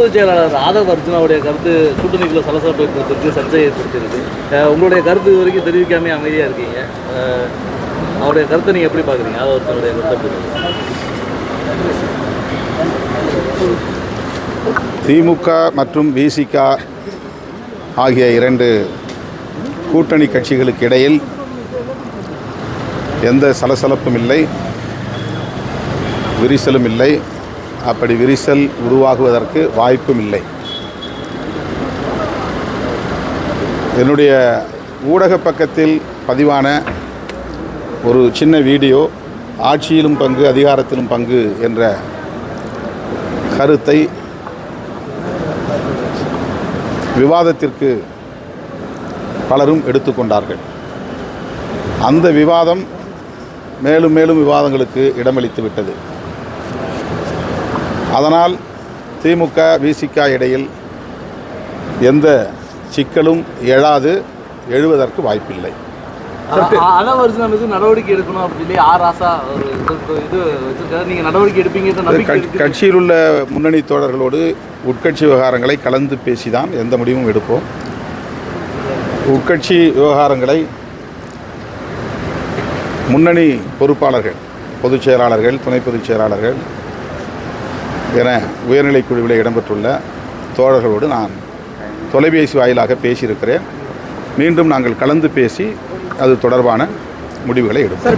பொதுச் செயலாளர் ஆதவ் அர்ஜுனாவுடைய கருத்து கூட்டணிக்குள்ள சலசலப்பை ஏற்படுத்திருக்கு சர்ச்சையை ஏற்படுத்தியிருக்கு உங்களுடைய கருத்து இது வரைக்கும் தெரிவிக்காம அமைதியாக இருக்கீங்க. அவருடைய கருத்தை நீங்கள் எப்படி பார்க்குறீங்க? ஆதவ் அர்ஜுனுடைய கருத்தை திமுக மற்றும் விசிக ஆகிய இரண்டு கூட்டணி கட்சிகளுக்கு இடையில் எந்த சலசலப்பும் இல்லை விரிசலும் இல்லை. அப்படி விரிசல் உருவாகுவதற்கு வாய்ப்பும் இல்லை என்னுடைய ஊடக பக்கத்தில் பதிவான ஒரு சின்ன வீடியோ ஆட்சியிலும் பங்கு அதிகாரத்திலும் பங்கு என்ற கருத்தை விவாதத்திற்கு பலரும் எடுத்துக்கொண்டார்கள். அந்த விவாதம் மேலும் மேலும் விவாதங்களுக்கு இடமளித்து விட்டது அதனால் திமுக விசிக இடையில் எந்த சிக்கலும் எழாது எழுவதற்கு வாய்ப்பில்லை. நடவடிக்கை எடுக்கணும் அப்படின்னு சொல்லி ஆர் ராசா ஒரு இது- இது வச்சிருக்காரு. நீங்கள் நடவடிக்கை எடுப்பீங்கன்ற நம்பிக்கை கட்சி- இருக்கு. கட்சியில் உள்ள முன்னணி தோழர்களோடு உட்கட்சி விவகாரங்களை கலந்து பேசிதான் எந்த முடிவும் எடுப்போம். உட்கட்சி விவகாரங்களை முன்னணி பொறுப்பாளர்கள் பொதுச் செயலாளர்கள் துணை பொதுச் செயலாளர்கள் என உயர்நிலை குழுவில் இடம்பெற்றுள்ள தோழர்களோடு நான் தொலைபேசி வாயிலாக பேசியிருக்கிறேன். மீண்டும் நாங்கள் கலந்து பேசி அது தொடர்பான முடிவுகளை எடுப்போம்.